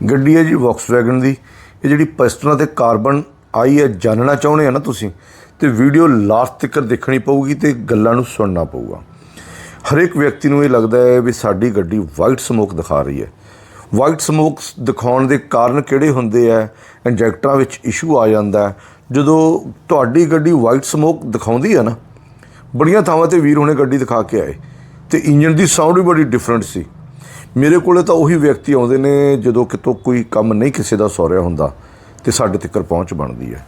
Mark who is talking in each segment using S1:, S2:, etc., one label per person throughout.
S1: ਗੱਡੀ ਹੈ ਜੀ ਵੌਕਸਵੈਗਨ ਦੀ। ਇਹ ਜਿਹੜੀ ਪਿਸਟਨਾਂ ਤੇ ਕਾਰਬਨ ਆਈ ਹੈ ਜਾਣਨਾ ਚਾਹੁੰਦੇ ਆ ਨਾ ਤੁਸੀਂ, ਤੇ ਵੀਡੀਓ ਲਾਸਟ ਤੱਕ ਦੇਖਣੀ ਪਊਗੀ ਤੇ ਗੱਲਾਂ ਨੂੰ ਸੁਣਨਾ ਪਊਗਾ। ਹਰੇਕ ਵਿਅਕਤੀ ਨੂੰ ਇਹ ਲੱਗਦਾ ਹੈ ਵੀ ਸਾਡੀ ਗੱਡੀ ਵਾਈਟ ਸਮੋਕ ਦਿਖਾ ਰਹੀ ਹੈ। ਵਾਈਟ ਸਮੋਕ ਦਿਖਾਉਣ ਦੇ ਕਾਰਨ ਕਿਹੜੇ ਹੁੰਦੇ ਆ? ਇੰਜੈਕਟਰਾਂ ਵਿੱਚ ਇਸ਼ੂ ਆ ਜਾਂਦਾ ਜਦੋਂ ਤੁਹਾਡੀ ਗੱਡੀ ਵਾਈਟ ਸਮੋਕ ਦਿਖਾਉਂਦੀ ਹੈ ਨਾ, ਬੜੀਆਂ ਥਾਵਾਂ ਤੇ ਵੀਰ ਹੁਣੇ ਗੱਡੀ ਦਿਖਾ ਕੇ ਆਏ, ਤੇ ਇੰਜਨ ਦੀ ਸਾਊਂਡ ਵੀ ਬੜੀ ਡਿਫਰੈਂਟ ਸੀ। ਮੇਰੇ ਕੋਲੇ ਤਾਂ ਉਹੀ ਵਿਅਕਤੀ ਆਉਂਦੇ ਨੇ ਜਦੋਂ ਕਿਤੋਂ ਕੋਈ ਕੰਮ ਨਹੀਂ ਕਿਸੇ ਦਾ ਸੌਰਿਆ ਹੁੰਦਾ ਤੇ ਸਾਡੇ ਤੱਕ ਪਹੁੰਚ ਬਣਦੀ ਹੈ।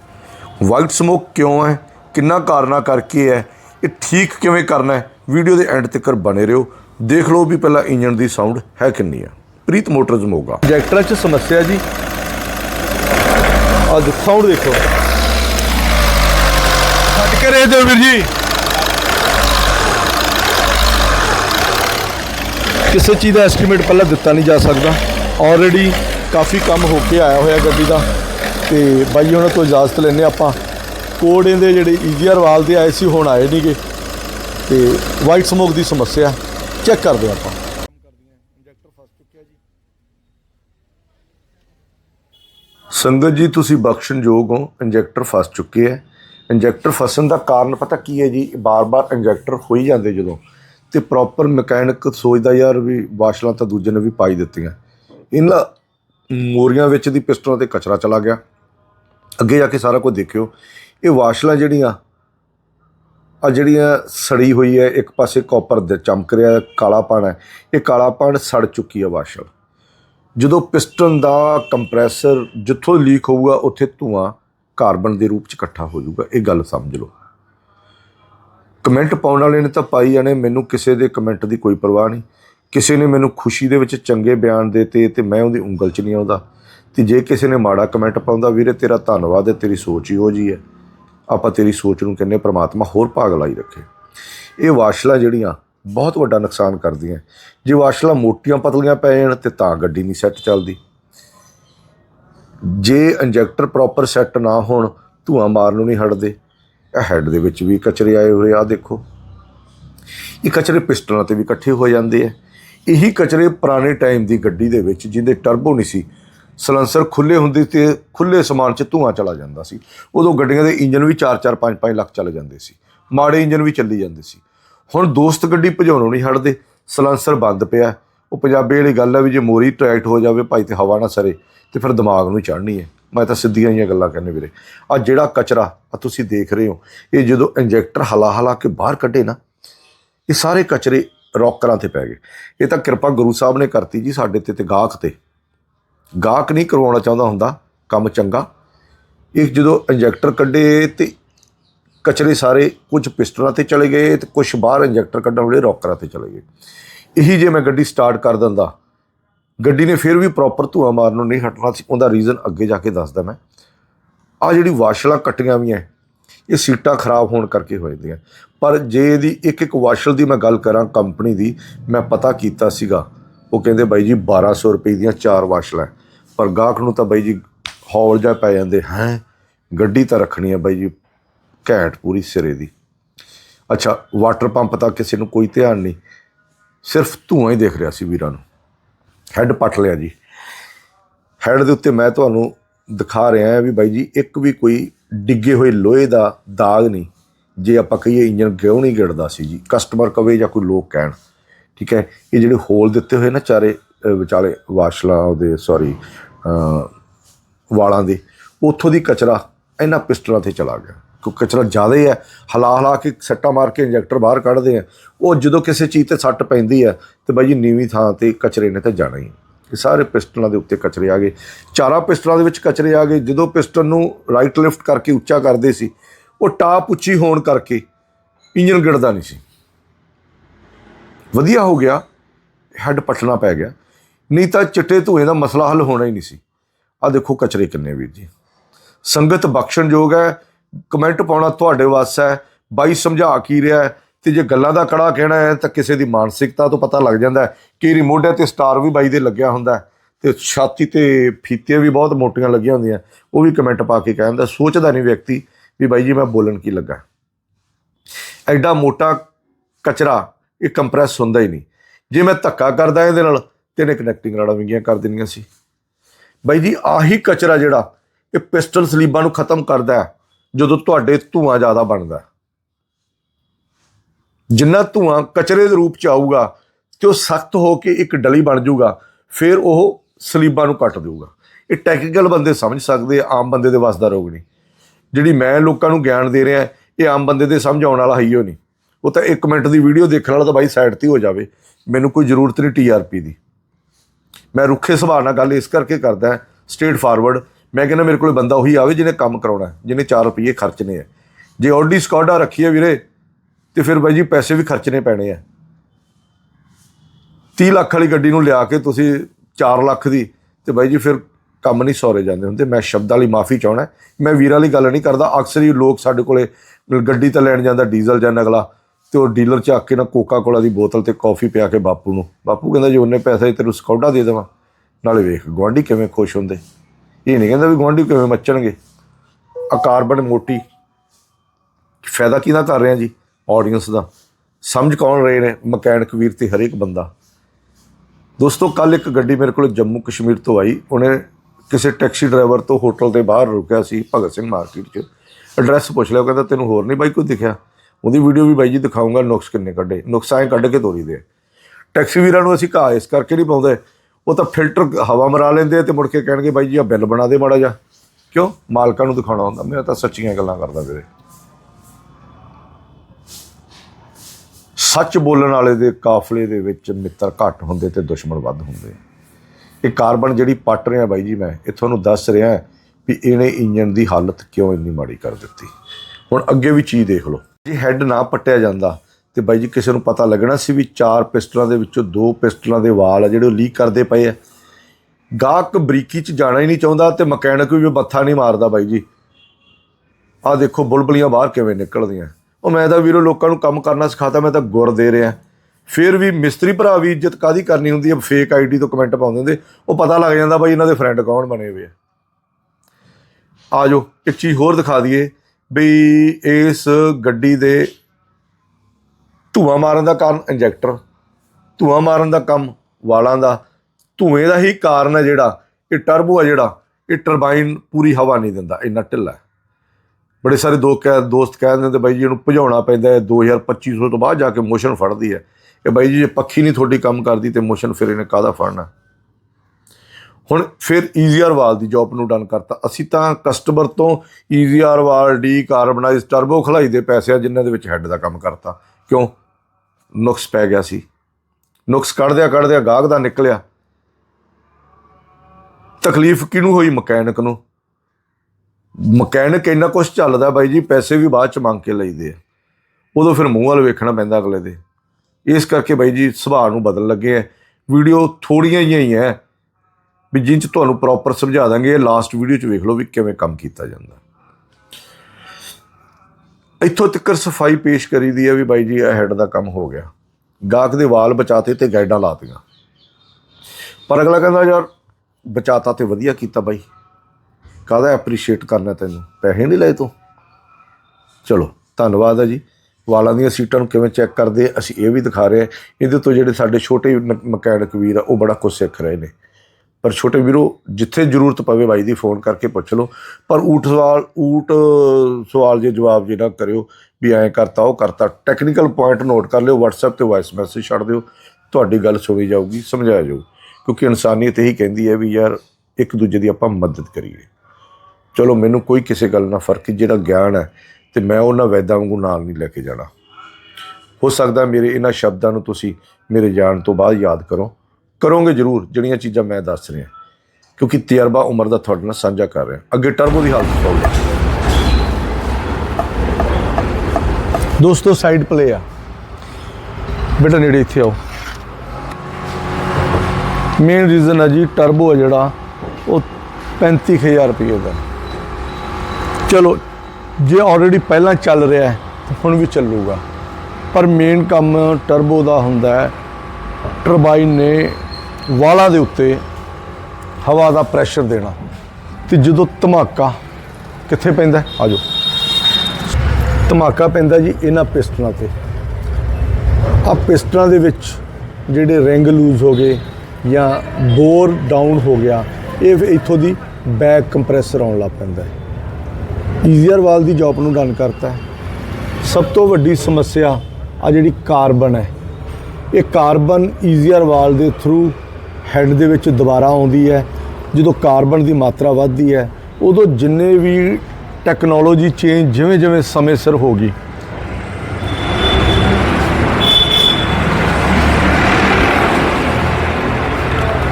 S1: ਵਾਈਟ ਸਮੋਕ ਕਿਉਂ ਹੈ? ਕਿੰਨਾ ਕਾਰਨਾ ਕਰਕੇ ਹੈ? ਇਹ ਠੀਕ ਕਿਵੇਂ ਕਰਨਾ ਹੈ? ਵੀਡੀਓ ਦੇ ਐਂਡ ਤੱਕ ਬਨੇ ਰਹੋ। ਦੇਖ ਲਓ ਵੀ ਪਹਿਲਾਂ ਇੰਜਨ ਦੀ ਸਾਊਂਡ ਹੈ ਕਿੰਨੀ ਹੈ। ਪ੍ਰੀਤ ਮੋਟਰਜ਼ ਮੋਗਾ। ਇੰਜੈਕਟਰਾਂ 'ਚ ਸਮੱਸਿਆ ਜੀ। ਆ ਸਾਊਂਡ ਦੇਖੋ।
S2: ਕੱਟ ਕੇ ਰੇ ਦਿਓ ਵੀਰ ਜੀ।
S1: ਕਿਸੇ ਚੀਜ਼ ਦਾ ਐਸਟੀਮੇਟ ਪਹਿਲਾਂ ਦਿੱਤਾ ਨਹੀਂ ਜਾ ਸਕਦਾ। ਆਲਰੇਡੀ ਕਾਫੀ ਕੰਮ ਹੋ ਕੇ ਆਇਆ ਹੋਇਆ ਗੱਡੀ ਦਾ। ਤੇ ਬਾਈ, ਉਹਨਾਂ ਤੋਂ ਇਜਾਜ਼ਤ ਲੈਣੇ ਆਪਾਂ। ਕੋਡ ਦੇ ਜਿਹੜੇ ਈਜ਼ੀਆਰ ਵਾਲ ਦੇ ਆਏ ਸੀ, ਹੁਣ ਆਏ ਨਹੀਂਗੇ ਤੇ ਵਾਈਟ ਸਮੋਕ ਦੀ ਸਮੱਸਿਆ ਚੈੱਕ ਕਰਦੇ ਆਪਾਂ। ਸੰਗਤ ਜੀ, ਤੁਸੀਂ ਬਖਸ਼ਣਯੋਗ ਹੋ। ਇੰਜੈਕਟਰ ਫਸ ਚੁੱਕੇ ਹੈ ਇੰਜੈਕਟਰ ਫਸਣ ਦਾ ਕਾਰਨ ਪਤਾ ਕੀ ਹੈ ਜੀ? ਬਾਰ-ਬਾਰ ਇੰਜੈਕਟਰ ਹੋਈ ਜਾਂਦੇ ਜਦੋਂ। ਤੇ ਪ੍ਰੋਪਰ ਮਕੈਨਿਕ ਸੋਚਦਾ ਯਾਰ ਵੀ ਵਾਸ਼ਲਾਂ ਤਾਂ ਦੂਜੇ ਨੇ ਵੀ ਪਾਈ ਦਿੱਤੀਆਂ। ਇਹਨਾਂ ਮੋਰੀਆਂ ਵਿੱਚ ਦੀ ਪਿਸਟਲਾਂ ਤੇ ਕਚਰਾ ਚਲਾ ਗਿਆ। ਅੱਗੇ ਜਾ ਕੇ ਸਾਰਾ ਕੁਝ ਦੇਖਿਓ। ਇਹ ਵਾਸ਼ਲਾਂ ਜਿਹੜੀਆਂ ਆ ਜਿਹੜੀਆਂ ਸੜੀ ਹੋਈ ਹੈ ਇੱਕ ਪਾਸੇ ਕਾਪਰ ਦੇ ਚਮਕ ਰਿਹਾ ਹੈ, ਕਾਲਾਪਣ ਹੈ ਇਹ ਕਾਲਾਪਣ ਸੜ ਚੁੱਕੀ ਹੈ ਵਾਸ਼ਲ ਜਦੋਂ ਪਿਸਟਨ ਦਾ ਕੰਪਰੈਸਰ ਜਿੱਥੋਂ ਲੀਕ ਹੋਊਗਾ ਉੱਥੇ ਧੂਆਂ ਕਾਰਬਨ ਦੇ ਰੂਪ ਚ ਇਕੱਠਾ ਹੋ ਜਾਊਗਾ। ਇਹ ਗੱਲ ਸਮਝ ਲਓ। ਕਮੈਂਟ ਪਾਉਣ ਵਾਲੇ ਨੇ ਤਾਂ ਪਾਈ ਜਾਣੇ, ਮੈਨੂੰ ਕਿਸੇ ਦੇ ਕਮੈਂਟ ਦੀ ਕੋਈ ਪਰਵਾਹ ਨਹੀਂ। ਕਿਸੇ ਨੇ ਮੈਨੂੰ ਖੁਸ਼ੀ ਦੇ ਵਿੱਚ ਚੰਗੇ ਬਿਆਨ ਦੇਤੇ ਤੇ ਮੈਂ ਉਹਦੀ ਉਂਗਲ 'ਚ ਨਹੀਂ ਆਉਂਦਾ। ਤੇ ਜੇ ਕਿਸੇ ਨੇ ਮਾੜਾ ਕਮੈਂਟ ਪਾਉਂਦਾ, ਵੀਰੇ, ਤੇਰਾ ਧੰਨਵਾਦ ਹੈ, ਤੇਰੀ ਸੋਚ ਹੀ ਉਹ ਜੀ ਹੈ। ਆਪਾਂ ਤੇਰੀ ਸੋਚ ਨੂੰ ਕਹਿੰਦੇ ਪ੍ਰਮਾਤਮਾ ਹੋਰ ਭਾਗ ਲਾਈ ਰੱਖੇ। ਇਹ ਵਾਸ਼ਲਾਂ ਜਿਹੜੀਆਂ ਬਹੁਤ ਵੱਡਾ ਨੁਕਸਾਨ ਕਰਦੀਆਂ। ਜੇ ਵਾਸ਼ਲਾਂ ਮੋਟੀਆਂ ਪਤਲੀਆਂ ਪੈ ਜਾਣ ਤੇ ਤਾਂ ਗੱਡੀ ਨਹੀਂ ਸੈੱਟ ਚੱਲਦੀ। ਜੇ ਇੰਜੈਕਟਰ ਪ੍ਰੋਪਰ ਸੈੱਟ ਨਾ ਹੋਣ, ਧੂਆਂ ਮਾਰਨ ਨੂੰ ਨਹੀਂ ਹਟਦੇ। ਇਹ ਹੈੱਡ ਦੇ ਵਿੱਚ ਵੀ ਕਚਰੇ ਆਏ ਹੋਏ ਆ ਦੇਖੋ। ਇਹ ਕਚਰੇ ਪਿਸਟਲਾਂ ਤੇ ਵੀ ਇਕੱਠੇ ਹੋ ਜਾਂਦੇ ਆ। ਇਹੀ ਕਚਰੇ ਪੁਰਾਣੇ ਟਾਈਮ ਦੀ ਗੱਡੀ ਦੇ ਵਿੱਚ ਜਿਹਦੇ ਟਰਬੋ ਨਹੀਂ ਸੀ ਸਲੈਂਸਰ ਖੁੱਲੇ ਹੁੰਦੇ ਤੇ ਖੁੱਲੇ ਸਮਾਨ 'ਚ ਧੂਆਂ ਚਲਾ ਜਾਂਦਾ ਸੀ। ਉਦੋਂ ਗੱਡੀਆਂ ਦੇ ਇੰਜਨ ਵੀ 4-4 5-5 ਲੱਖ ਚੱਲ ਜਾਂਦੇ ਸੀ। ਮਾੜੇ ਇੰਜਨ ਵੀ ਚੱਲੀ ਜਾਂਦੇ ਸੀ। ਹੁਣ ਦੋਸਤ ਗੱਡੀ ਭਜਾਉਣੋਂ ਨਹੀਂ ਹਟਦੇ ਸਲੈਂਸਰ ਬੰਦ ਪਿਆ। ਉਹ ਪੰਜਾਬੀ ਵਾਲੀ ਗੱਲ ਹੈ ਵੀ ਜੇ ਮੋਰੀ ਟਾਈਟ ਹੋ ਜਾਵੇ, ਭਾਈ ਤੇ ਹਵਾ ਨਾ ਸਰੇ। ਤੇ ਫਿਰ ਦਿਮਾਗ ਨੂੰ ਚੜ੍ਹਨੀ ਹੈ ਮੈਂ ਤਾਂ ਸਿੱਧੀਆਂ ਜਿਹੀਆਂ ਗੱਲਾਂ ਕਹਿੰਦੇ ਵੀਰੇ। ਆ ਜਿਹੜਾ ਕਚਰਾ ਆ ਤੁਸੀਂ ਦੇਖ ਰਹੇ ਹੋ, ਇਹ ਜਦੋਂ ਇੰਜੈਕਟਰ ਹਲਾ ਹਲਾ ਕੇ ਬਾਹਰ ਕੱਢੇ ਨਾ, ਇਹ ਸਾਰੇ ਕਚਰੇ ਰੌਕਰਾਂ ਤੇ ਪੈ ਗਏ। ਇਹ ਤਾਂ ਕਿਰਪਾ ਗੁਰੂ ਸਾਹਿਬ ਨੇ ਕਰਤੀ ਜੀ ਸਾਡੇ ਤੇ ਤੇ ਗਾਹਕ ਤੇ। ਗਾਹਕ ਨਹੀਂ ਕਰਵਾਉਣਾ ਚਾਹੁੰਦਾ ਹੁੰਦਾ, ਕੰਮ ਚੰਗਾ। ਇਹ ਜਦੋਂ ਇੰਜੈਕਟਰ ਕੱਢੇ ਤੇ ਕਚਰੇ ਸਾਰੇ ਕੁਝ ਪਿਸਟਲਾਂ ਤੇ ਚਲੇ ਗਏ ਤੇ ਕੁਝ ਬਾਹਰ ਇੰਜੈਕਟਰ ਕੱਢਣ ਵਾਲੇ ਰੌਕਰਾਂ ਤੇ ਚਲੇ ਗਏ। ਇਹੀ ਜੇ ਮੈਂ ਗੱਡੀ ਸਟਾਰਟ ਕਰ ਦਿੰਦਾ ਗੱਡੀ ਨੇ ਫਿਰ ਵੀ ਪ੍ਰੋਪਰ ਧੂਆਂ ਮਾਰਨ ਨੂੰ ਨਹੀਂ ਹਟਣਾ ਸੀ, ਉਹਦਾ ਰੀਜ਼ਨ ਅੱਗੇ ਜਾ ਕੇ ਦੱਸਦਾ ਮੈਂ। ਆ ਜਿਹੜੀ ਵਾਸ਼ਲਾਂ ਕੱਟੀਆਂ ਵੀ ਐ, ਇਹ ਸੀਟਾਂ ਖਰਾਬ ਹੋਣ ਕਰਕੇ ਹੋ ਜਾਂਦੀਆਂ। ਪਰ ਜੇ ਇਹਦੀ ਇੱਕ ਇੱਕ ਵਾਸ਼ਲ ਦੀ ਮੈਂ ਗੱਲ ਕਰਾਂ ਕੰਪਨੀ ਦੀ, ਮੈਂ ਪਤਾ ਕੀਤਾ ਸੀਗਾ, ਉਹ ਕਹਿੰਦੇ ਬਾਈ ਜੀ 1200 ਰੁਪਏ ਦੀਆਂ ਚਾਰ ਵਾਸ਼ਲਾਂ ਪਰ ਗਾਹਕ ਨੂੰ ਤਾਂ ਬਾਈ ਜੀ ਹੌਲ ਜਾ ਪੈ ਜਾਂਦੇ, ਹੈ, ਗੱਡੀ ਤਾਂ ਰੱਖਣੀ ਹੈ ਬਾਈ ਜੀ, ਘੈਂਟ ਪੂਰੀ ਸਿਰੇ ਦੀ। ਅੱਛਾ ਵਾਟਰ ਪੰਪ ਤਾਂ ਕਿਸੇ ਨੂੰ ਕੋਈ ਧਿਆਨ ਨਹੀਂ, ਸਿਰਫ ਧੂਆਂ ਹੀ ਦੇਖ ਰਿਹਾ ਸੀ ਵੀਰਾਂ ਨੂੰ। ਹੈੱਡ ਪੱਟ ਲਿਆ ਜੀ। ਹੈੱਡ ਦੇ ਉੱਤੇ ਮੈਂ ਤੁਹਾਨੂੰ ਦਿਖਾ ਰਿਹਾ ਹਾਂ ਵੀ ਬਾਈ ਜੀ, ਇੱਕ ਵੀ ਕੋਈ ਡਿੱਗੇ ਹੋਏ ਲੋਹੇ ਦਾ ਦਾਗ ਨਹੀਂ। ਜੇ ਆਪਾਂ ਕਹੀਏ ਇੰਜਨ ਕਿਉਂ ਨਹੀਂ ਗਿੜਦਾ ਸੀ ਜੀ? ਕਸਟਮਰ ਕਵੇ ਜਾਂ ਕੋਈ ਲੋਕ ਕਹਿਣ। ਠੀਕ ਹੈ? ਇਹ ਜਿਹੜੇ ਹੋਲ ਦਿੱਤੇ ਹੋਏ ਨਾ ਚਾਰੇ ਵਿਚਾਲੇ ਵਾਸ਼ਲਾਂ ਉਹਦੇ ਸੌਰੀ ਵਾਲਾਂ ਦੇ, ਉੱਥੋਂ ਦੀ ਕਚਰਾ ਇਹਨਾਂ ਪਿਸਟਲਾਂ ਤੇ ਚਲਾ ਗਿਆ। ਕਚਰਾ ਜ਼ਿਆਦਾ ਹੈ ਹਲਾ ਹਲਾ ਕੇ ਸੱਟਾ ਮਾਰ ਕੇ ਇੰਜੈਕਟਰ ਬਾਹਰ ਕੱਢਦੇ ਆ। ਉਹ ਜਦੋਂ ਕਿਸੇ ਚੀਜ਼ ਤੇ ਸੱਟ ਪੈਂਦੀ ਹੈ, ਤੇ ਬਾਈ ਜੀ ਨੀਵੀਂ ਥਾਂ ਤੇ ਕਚਰੇ ਨੇ ਤਾਂ ਜਾਣਾ ਹੀ ਇਹ ਸਾਰੇ ਪਿਸਟਲਾਂ ਦੇ ਉੱਤੇ ਕਚਰੇ ਆ ਗਏ। ਚਾਰਾਂ ਪਿਸਟਲਾਂ ਦੇ ਵਿੱਚ ਕਚਰੇ ਆ ਗਏ। ਜਦੋਂ ਪਿਸਟਨ ਨੂੰ ਰਾਈਟ ਲਿਫਟ ਕਰਕੇ ਉੱਚਾ ਕਰਦੇ ਸੀ, ਉਹ ਟਾਪ ਉੱਚੀ ਹੋਣ ਕਰਕੇ ਇੰਜਨ ਗਿੜਦਾ ਨਹੀਂ ਸੀ। ਵਧੀਆ ਹੋ ਗਿਆ। ਹੈੱਡ ਪਟਣਾ ਪੈ ਗਿਆ। ਨਹੀਂ ਤਾਂ ਚਿੱਟੇ ਧੂਏ ਦਾ ਮਸਲਾ ਹੱਲ ਹੋਣਾ ਹੀ ਨਹੀਂ ਸੀ। ਆ ਦੇਖੋ ਕਚਰੇ ਕਿੰਨੇ ਵੀਰ ਜੀ। ਸੰਗਤ ਬਖਸ਼ਣਯੋਗ ਹੈ। ਕਮੈਂਟ ਪਾਉਣਾ ਤੁਹਾਡੇ ਵਾਸਤੇ ਹੈ, ਬਾਈ ਸਮਝਾ ਕੀ ਰਿਹਾ ਹੈ, ਤੇ ਜੇ ਗੱਲਾਂ ਦਾ ਕੜਾ ਕਹਿਣਾ ਹੈ, ਤਾਂ ਕਿਸੇ ਦੀ ਮਾਨਸਿਕਤਾ ਤੋਂ ਪਤਾ ਲੱਗ ਜਾਂਦਾ ਹੈ ਕਿ ਰਿਮੋਟੇ ਤੇ ਸਟਾਰ ਵੀ ਬਾਈ ਦੇ ਲੱਗਿਆ ਹੁੰਦਾ ਹੈ, ਤੇ ਛਾਤੀ ਤੇ ਫੀਤੀਆਂ ਵੀ ਬਹੁਤ ਮੋਟੀਆਂ ਲੱਗੀਆਂ ਹੁੰਦੀਆਂ, ਉਹ ਵੀ ਕਮੈਂਟ ਪਾ ਕੇ ਕਹਿੰਦਾ ਸੋਚਦਾ ਨਹੀਂ ਵਿਅਕਤੀ ਵੀ ਬਾਈ ਜੀ ਮੈਂ ਬੋਲਣ ਕੀ ਲੱਗਾ ਐਡਾ ਮੋਟਾ ਕਚਰਾ, ਇਹ ਕੰਪਰੈਸ ਹੁੰਦਾ ਹੀ ਨਹੀਂ। ਜੇ ਮੈਂ ਧੱਕਾ ਕਰਦਾ ਇਹਦੇ ਨਾਲ ਤੇ ਇਹਨੇ ਕਨੈਕਟਿੰਗ ਰਾੜਾਂ ਵਿੰਗੀਆਂ ਕਰ ਦੇਣੀਆਂ ਸੀ। ਬਾਈ ਜੀ, ਆਹੀ ਕਚਰਾ ਜਿਹੜਾ, ਇਹ ਪਿਸਟਲ ਸਲੀਬਾਂ ਨੂੰ ਖਤਮ ਕਰਦਾ ਹੈ। ਜਦੋਂ ਤੁਹਾਡੇ ਧੂਆਂ ਜ਼ਿਆਦਾ ਬਣਦਾ ਜਿੰਨਾ ਧੂਆਂ ਕਚਰੇ ਦੇ ਰੂਪ ਚ ਆਊਗਾ ਤੇ ਉਹ ਸਖਤ ਹੋ ਕੇ ਇੱਕ ਡਲੀ ਬਣ ਜਾਊਗਾ, ਫਿਰ ਉਹ ਸਲੀਬਾਂ ਨੂੰ ਕੱਟ ਦੇਊਗਾ। ਇਹ ਟੈਕਨੀਕਲ ਬੰਦੇ ਸਮਝ ਸਕਦੇ ਆ, ਆਮ ਬੰਦੇ ਦੇ ਵੱਸਦਾ ਰੋਗ ਨਹੀਂ। ਜਿਹੜੀ ਮੈਂ ਲੋਕਾਂ ਨੂੰ ਗਿਆਨ ਦੇ ਰਿਹਾ, ਇਹ ਆਮ ਬੰਦੇ ਦੇ ਸਮਝ ਆਉਣ ਵਾਲਾ ਹੀ ਓ ਨਹੀਂ। ਉਹ ਤਾਂ 1 ਮਿੰਟ ਦੀ ਵੀਡੀਓ ਦੇਖਣ ਵਾਲਾ ਤਾਂ ਬਾਈ ਸਾਈਡ ਤੇ ਹੋ ਜਾਵੇ। ਮੈਨੂੰ ਕੋਈ ਜ਼ਰੂਰਤ ਨਹੀਂ ਟੀਆਰਪੀ ਦੀ। ਮੈਂ ਰੁੱਖੇ ਸੁਭਾਅ ਨਾਲ ਗੱਲ ਇਸ ਕਰਕੇ ਕਰਦਾ ਸਟੇਟ ਫਾਰਵਰਡ ਮੈਂ ਕਹਿੰਦਾ ਮੇਰੇ ਕੋਲ ਬੰਦਾ ਉਹੀ ਆਵੇ ਜਿਹਨੇ ਕੰਮ ਕਰਾਉਣਾ ਜਿਹਨੇ 4 ਰੁਪਏ ਖਰਚਣੇ ਆ ਜੇ ਆਡੀ ਸਕਾਡਾ ਰੱਖੀਏ ਵੀਰੇ, ਤੇ ਫਿਰ ਬਾਈ ਜੀ ਪੈਸੇ ਵੀ ਖਰਚਣੇ ਪੈਣੇ ਆ 30 ਲੱਖ ਵਾਲੀ ਗੱਡੀ ਨੂੰ ਲਿਆ ਕੇ ਤੁਸੀਂ 4 ਲੱਖ ਦੀ, ਤੇ ਬਾਈ ਜੀ ਫਿਰ ਕੰਮ ਨਹੀਂ ਸੌਰੇ ਜਾਂਦੇ ਹੁੰਦੇ। ਮੈਂ ਸ਼ਬਦਾਂ ਲਈ ਮਾਫੀ ਚਾਹਣਾ ਮੈਂ ਵੀਰਾਂ ਵਾਲੀ ਗੱਲ ਨਹੀਂ ਕਰਦਾ। ਅਕਸਰ ਹੀ ਲੋਕ ਸਾਡੇ ਕੋਲੇ ਗੱਡੀ ਤਾਂ ਲੈਣ ਜਾਂਦਾ, ਡੀਜ਼ਲ ਜਾਂ ਨਗਲਾ, ਤੇ ਉਹ ਡੀਲਰ ਚੱਕ ਕੇ ਨਾ ਕੋਕਾ ਕੋਲਾ ਦੀ ਬੋਤਲ ਤੇ ਕਾਫੀ ਪਿਆ ਕੇ ਬਾਪੂ ਨੂੰ, ਬਾਪੂ ਕਹਿੰਦਾ ਜੇ ਉਹਨੇ ਪੈਸੇ ਤੈਨੂੰ ਸਕੌਡਾ ਦੇ ਦੇਵਾਂ। ਨਾਲੇ ਵੇਖ, ਗੁਆਂਢੀ ਕਿਵੇਂ ਖੁਸ਼ ਹੁੰਦੇ। ਇਹ ਨਹੀਂ ਕਹਿੰਦਾ ਵੀ ਗੁਆਂਢੀ ਕਿਵੇਂ ਮੱਚਣਗੇ। ਆ ਕਾਰਬਨ ਮੋਟੀ। ਫਾਇਦਾ ਕਿਹਦਾ ਕਰ ਰਹੇ ਆ ਜੀ? ਆਡੀਅנס ਦਾ। ਸਮਝ ਕੌਣ ਰਹੇ ਨੇ ਮਕੈਨਿਕ ਵੀਰ ਤੇ ਹਰੇਕ ਬੰਦਾ? ਦੋਸਤੋ ਕੱਲ ਇੱਕ ਗੱਡੀ ਮੇਰੇ ਕੋਲ ਜੰਮੂ ਕਸ਼ਮੀਰ ਤੋਂ ਆਈ। ਉਹਨੇ ਕਿਸੇ ਟੈਕਸੀ ਡਰਾਈਵਰ ਤੋਂ ਹੋਟਲ ਦੇ ਬਾਹਰ ਰੁਕਿਆ ਸੀ, ਭਗਤ ਸਿੰਘ ਮਾਰਕੀਟ 'ਚ। ਐਡਰੈਸ ਪੁੱਛ ਲਿਆ ਕਹਿੰਦਾ, ਤੈਨੂੰ ਹੋਰ ਨਹੀਂ ਬਾਈ ਕੋਈ ਦਿਖਿਆ? ਉਹਦੀ ਵੀਡੀਓ ਵੀ ਬਾਈ ਜੀ ਦਿਖਾਉਂਗਾ ਨੁਕਸ ਕਿੰਨੇ ਕੱਢੇ। ਨੁਕਸ ਕੱਢ ਕੇ ਤੋਰੀ ਦੇ ਟੈਕਸੀ ਵੀਰਾਂ ਨੂੰ ਅਸੀਂ ਘਾਹ ਇਸ ਕਰਕੇ ਨਹੀਂ ਪਾਉਂਦੇ। ਉਹ ਤਾਂ ਫਿਲਟਰ ਹਵਾ ਮਰਾ ਲੈਂਦੇ ਆ ਤੇ ਮੁੜ ਕੇ ਕਹਿਣਗੇ ਬਾਈ ਜੀ ਆ ਬਿੱਲ ਬਣਾ ਦੇ ਮਾੜਾ ਜਾ ਕਿਉਂ? ਮਾਲਕਾਂ ਨੂੰ ਦਿਖਾਉਣਾ ਹੁੰਦਾ। ਮੈਂ ਤਾਂ ਸੱਚੀਆਂ ਗੱਲਾਂ ਕਰਦਾ ਵੀਰੇ। ਸੱਚ ਬੋਲਣ ਵਾਲੇ ਦੇ ਕਾਫਲੇ ਦੇ ਵਿੱਚ ਮਿੱਤਰ ਘੱਟ ਹੁੰਦੇ ਤੇ ਦੁਸ਼ਮਣ ਵੱਧ ਹੁੰਦੇ। ਇਹ ਕਾਰਬਨ ਜਿਹੜੀ ਪੱਟ ਰਿਹਾ ਬਾਈ ਜੀ ਮੈਂ, ਇਹ ਤੁਹਾਨੂੰ ਦੱਸ ਰਿਹਾ ਵੀ ਇਹਨੇ ਇੰਜਨ ਦੀ ਹਾਲਤ ਕਿਉਂ ਇੰਨੀ ਮਾੜੀ ਕਰ ਦਿੱਤੀ। ਹੁਣ ਅੱਗੇ ਵੀ ਚੀਜ਼ ਦੇਖ ਲਓ। ਜੇ ਹੈੱਡ ਨਾ ਪੱਟਿਆ ਜਾਂਦਾ ਤੇ ਬਾਈ ਜੀ ਕਿਸੇ ਨੂੰ ਪਤਾ ਲੱਗਣਾ ਸੀ ਵੀ ਚਾਰ ਪਿਸਟਲਾਂ ਦੇ ਵਿੱਚੋਂ ਦੋ ਪਿਸਟਲਾਂ ਦੇ ਵਾਲ ਆ ਜਿਹੜੇ ਉਹ ਲੀਕ ਕਰਦੇ ਪਏ ਆ। ਗਾਹਕ ਬਰੀਕੀ ਚ ਜਾਣਾ ਹੀ ਨਹੀਂ ਚਾਹੁੰਦਾ ਤੇ ਮਕੈਨਿਕ ਵੀ ਮੱਥਾ ਨਹੀਂ ਮਾਰਦਾ ਬਾਈ ਜੀ। ਆਹ ਦੇਖੋ ਬੁਲਬੁਲੀਆਂ ਬਾਹਰ ਕਿਵੇਂ ਨਿਕਲਦੀਆਂ। ਉਹ ਮੈਂ ਤਾਂ ਵੀਰੋ ਲੋਕਾਂ ਨੂੰ ਕੰਮ ਕਰਨਾ ਸਿਖਾਤਾ, ਮੈਂ ਤਾਂ ਗੁਰ ਦੇ ਰਿਹਾ। ਫਿਰ ਵੀ ਮਿਸਤਰੀ ਭਰਾ ਵੀ ਇੱਜ਼ਤ ਕਾਦੀ ਕਰਨੀ ਹੁੰਦੀ ਹੈ ਫੇਕ ਆਈਡੀ ਤੋਂ ਕਮੈਂਟ ਪਾਉਂਦੇ ਹੁੰਦੇ। ਉਹ ਪਤਾ ਲੱਗ ਜਾਂਦਾ ਬਾਈ ਇਹਨਾਂ ਦੇ ਫਰੈਂਡ ਕੌਣ ਬਣੇ ਹੋਏ ਆ। ਆ ਜਾਓ, ਇੱਕ ਚੀਜ਼ ਹੋਰ ਦਿਖਾ ਦਈਏ ਵੀ ਇਸ ਗੱਡੀ ਦੇ ਧੂਆਂ ਮਾਰਨ ਦਾ ਕਾਰਨ ਇੰਜੈਕਟਰ, ਧੂਆਂ ਮਾਰਨ ਦਾ ਕੰਮ ਵਾਲਾਂ ਦਾ, ਧੂਏ ਦਾ ਹੀ ਕਾਰਨ ਹੈ ਜਿਹੜਾ, ਇਹ ਟਰਬੋ ਹੈ ਜਿਹੜਾ, ਇਹ ਟਰਬਾਈਨ ਪੂਰੀ ਹਵਾ ਨਹੀਂ ਦਿੰਦਾ, ਇੰਨਾ ਢਿੱਲਾ ਬੜੇ ਸਾਰੇ ਦੋ ਕਹਿ, ਦੋਸਤ ਕਹਿ ਦਿੰਦੇ ਤੇ ਬਾਈ ਜੀ ਇਹਨੂੰ ਭਜਾਉਣਾ ਪੈਂਦਾ ਹੈ 2025 ਤੋਂ ਬਾਅਦ ਜਾ ਕੇ ਮੋਸ਼ਨ ਫੜਦੀ ਹੈ। ਕਿ ਬਾਈ ਜੀ ਜੇ ਪੱਖੀ ਨਹੀਂ ਤੁਹਾਡੀ ਕੰਮ ਕਰਦੀ ਤੇ ਮੋਸ਼ਨ ਫਿਰ ਇਹਨੇ ਕਾਹਦਾ ਫੜਨਾ? ਹੁਣ ਫਿਰ ਈਜ਼ੀਆਰ ਵਾਲ ਦੀ ਜੌਬ ਨੂੰ ਡਨ ਕਰਤਾ। ਅਸੀਂ ਤਾਂ ਕਸਟਮਰ ਤੋਂ ਈਜ਼ੀਆਰ ਵਾਲ ਡੀ ਕਾਰਬਨਾਈਜ਼ ਟਰਬੋ ਖਲਾਈ ਦੇ ਪੈਸੇ ਆ, ਜਿਨ੍ਹਾਂ ਦੇ ਵਿੱਚ ਹੈੱਡ ਦਾ ਕੰਮ ਕਰਤਾ। ਕਿਉਂ? ਨੁਕਸ ਪੈ ਗਿਆ ਸੀ। ਨੁਕਸ ਕੱਢਦਿਆਂ ਕੱਢਦਿਆਂ ਗਾਹਕ ਦਾ ਨਿਕਲਿਆ। ਤਕਲੀਫ ਕਿਹਨੂੰ ਹੋਈ ਮਕੈਨਿਕ ਨੂੰ? ਮਕੈਨਿਕ ਇੰਨਾ ਕੁਝ ਚੱਲਦਾ ਬਾਈ ਜੀ, ਪੈਸੇ ਵੀ ਬਾਅਦ ਚ ਮੰਗ ਕੇ ਲਈਦੇ ਆ। ਉਦੋਂ ਫਿਰ ਮੂੰਹ ਵੱਲ ਵੇਖਣਾ ਪੈਂਦਾ ਅਗਲੇ ਦੇ। ਇਸ ਕਰਕੇ ਬਾਈ ਜੀ ਸੁਭਾਅ ਨੂੰ ਬਦਲ ਲੱਗੇ ਆ। ਵੀਡੀਓ ਥੋੜੀਆਂ ਜਿਹੀਆਂ ਹੀ ਹੈ ਵੀ ਜਿੰਨ ਚ ਤੁਹਾਨੂੰ ਪ੍ਰੋਪਰ ਸਮਝਾ ਦਾਂਗੇ, ਇਹ ਲਾਸਟ ਵੀਡੀਓ ਚ ਵੇਖ ਲਓ ਵੀ ਕਿਵੇਂ ਕੰਮ ਕੀਤਾ ਜਾਂਦਾ। ਇੱਥੋਂ ਤੱਕ ਸਫ਼ਾਈ ਪੇਸ਼ ਕਰੀ ਦੀ ਹੈ ਵੀ ਬਾਈ ਜੀ, ਇਹ ਹੈਡ ਦਾ ਕੰਮ ਹੋ ਗਿਆ। ਗਾਹਕ ਦੇ ਵਾਲ ਬਚਾਤੇ ਤੇ ਗਾਈਡਾਂ ਲਾਤੀਆਂ। ਪਰ ਅਗਲਾ ਕਹਿੰਦਾ, ਯਾਰ, ਬਚਾਤਾ ਤੇ ਵਧੀਆ ਕੀਤਾ ਬਾਈ। ਕਾਹਦਾ ਐਪਰੀਸ਼ੀਏਟ ਕਰਨਾ ਤੈਨੂੰ? ਪੈਸੇ ਨਹੀਂ ਲਏ ਤੂੰ? ਚਲੋ, ਧੰਨਵਾਦ ਹੈ ਜੀ। ਵਾਲਾਂ ਦੀਆਂ ਸੀਟਾਂ ਨੂੰ ਕਿਵੇਂ ਚੈੱਕ ਕਰਦੇ ਅਸੀਂ ਇਹ ਵੀ ਦਿਖਾ ਰਹੇ ਹਾਂ। ਇਹਦੇ ਤੋਂ ਜਿਹੜੇ ਸਾਡੇ ਛੋਟੇ ਮਕੈਨਿਕ ਵੀਰ ਆ, ਉਹ ਬੜਾ ਕੁਝ ਸਿੱਖ ਰਹੇ ਨੇ। ਪਰ ਛੋਟੇ ਵੀਰੋ, ਜਿੱਥੇ ਜ਼ਰੂਰਤ ਪਵੇ ਬਾਈ ਦੀ ਫੋਨ ਕਰਕੇ ਪੁੱਛ ਲਓ। ਪਰ ਊਠ ਸਵਾਲ ਊਟ ਸਵਾਲ ਜੇ ਜਵਾਬ ਜੇ ਨਾ ਕਰਿਓ ਵੀ ਐਂ ਕਰਤਾ, ਉਹ ਕਰਤਾ। ਟੈਕਨੀਕਲ ਪੁਆਇੰਟ ਨੋਟ ਕਰ ਲਿਓ, WhatsApp ਤੇ ਵਾਇਸ ਮੈਸੇਜ ਛੱਡ ਦਿਓ। ਤੁਹਾਡੀ ਗੱਲ ਸੁਣੀ ਜਾਊਗੀ, ਸਮਝਾਇਆ ਜਾਊ। ਕਿਉਂਕਿ ਇਨਸਾਨੀਅਤ ਇਹੀ ਕਹਿੰਦੀ ਹੈ ਵੀ ਯਾਰ, ਇੱਕ ਦੂਜੇ ਦੀ ਆਪਾਂ ਮਦਦ ਕਰੀਏ। ਚਲੋ, ਮੈਨੂੰ ਕੋਈ ਕਿਸੇ ਗੱਲ ਨਾਲ ਫ਼ਰਕ ਜਿਹੜਾ ਗਿਆਨ ਹੈ, ਤੇ ਮੈਂ ਉਹਨਾਂ ਵੈਦਾਂ ਵਾਂਗੂ ਨਾਲ ਨਹੀਂ ਲੈ ਕੇ ਜਾਣਾ। ਹੋ ਸਕਦਾ ਮੇਰੇ ਇਹਨਾਂ ਸ਼ਬਦਾਂ ਨੂੰ ਤੁਸੀਂ ਮੇਰੇ ਜਾਣ ਤੋਂ ਬਾਅਦ ਯਾਦ ਕਰੋ। ਕਰੋਗੇ ਜ਼ਰੂਰ, ਜਿਹੜੀਆਂ ਚੀਜ਼ਾਂ ਮੈਂ ਦੱਸ ਰਿਹਾ। ਕਿਉਂਕਿ ਤਜਰਬਾ ਉਮਰ ਦਾ ਤੁਹਾਡੇ ਨਾਲ ਸਾਂਝਾ ਕਰ ਰਿਹਾ। ਅੱਗੇ ਟਰਬੋ ਦੀ ਹਾਲਤ ਪਾਓ
S2: ਦੋਸਤੋ ਸਾਈਡ ਪਲੇ ਆ। ਬੇਟਾ, ਨੇੜੇ ਇੱਥੇ ਆਓ। ਮੇਨ ਰੀਜ਼ਨ ਆ ਜੀ ਟਰਬੋ ਆ ਜਿਹੜਾ, ਉਹ 35000 ਰੁਪਏ ਦਾ। ਚਲੋ, ਜੇ ਆਲਰੇਡੀ ਪਹਿਲਾਂ ਚੱਲ ਰਿਹਾ ਹੈ ਹੁਣ ਵੀ ਚੱਲੂਗਾ। ਪਰ ਮੇਨ ਕੰਮ ਟਰਬੋ ਦਾ ਹੁੰਦਾ ਹੈ। ਟਰਬਾਈਨ ਨੇ ਵਾਲਾਂ ਦੇ ਉੱਤੇ ਹਵਾ ਦਾ ਪ੍ਰੈਸ਼ਰ ਦੇਣਾ ਤੇ ਜਦੋਂ ਧਮਾਕਾ ਕਿੱਥੇ ਪੈਂਦਾ? ਆਜੋ। ਧਮਾਕਾ ਪੈਂਦਾ ਜੀ ਇਹਨਾਂ ਪਿਸਟਨਾਂ ਤੇ। ਆ ਪਿਸਟਨਾਂ ਦੇ ਵਿੱਚ ਜਿਹੜੇ ਰਿੰਗ ਲੂਜ਼ ਹੋ ਗਏ ਜਾਂ ਬੋਰ ਡਾਊਨ ਹੋ ਗਿਆ, ਇਹ ਇੱਥੋਂ ਦੀ ਬੈਕ ਕੰਪਰੈਸਰ ਆਉਣ ਲੱਗ ਪੈਂਦਾ ਹੈ। ਈਜ਼ੀਅਰ ਵਾਲ ਦੀ ਜੌਬ ਨੂੰ ਡਨ ਕਰਤਾ ਹੈ। ਸਭ ਤੋਂ ਵੱਡੀ ਸਮੱਸਿਆ ਆ ਜਿਹੜੀ ਕਾਰਬਨ ਹੈ। ਇਹ ਕਾਰਬਨ ਈਜ਼ੀਅਰ ਵਾਲ ਦੇ ਥਰੂ ਹੈੱਡ ਦੇ ਵਿੱਚ ਦੁਬਾਰਾ ਆਉਂਦੀ ਹੈ, ਜਦੋਂ ਕਾਰਬਨ ਦੀ ਮਾਤਰਾ ਵੱਧਦੀ ਹੈ, ਉਦੋਂ ਜਿੰਨੇ ਵੀ ਟੈਕਨੋਲੋਜੀ ਚੇਂਜ ਜਿਵੇਂ ਜਿਵੇਂ ਸਮੇਂ ਸਿਰ ਹੋ ਗਈ।